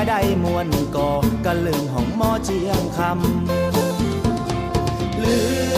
จะได้มวนก่อกะลืมของหมอเจียงคำลืม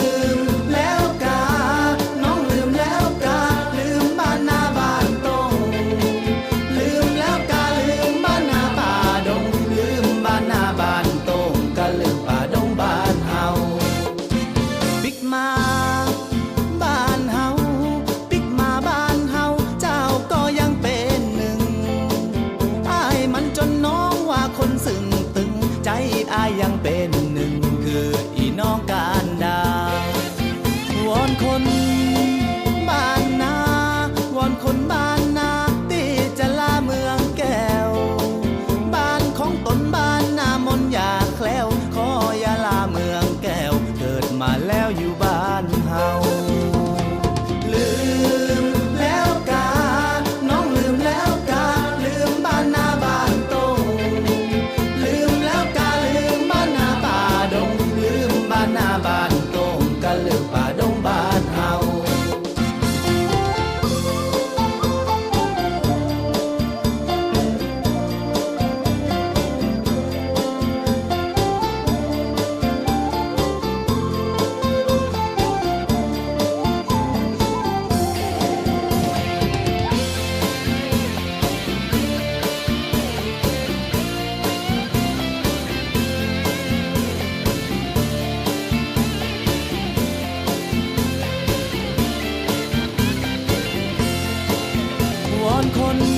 อนคน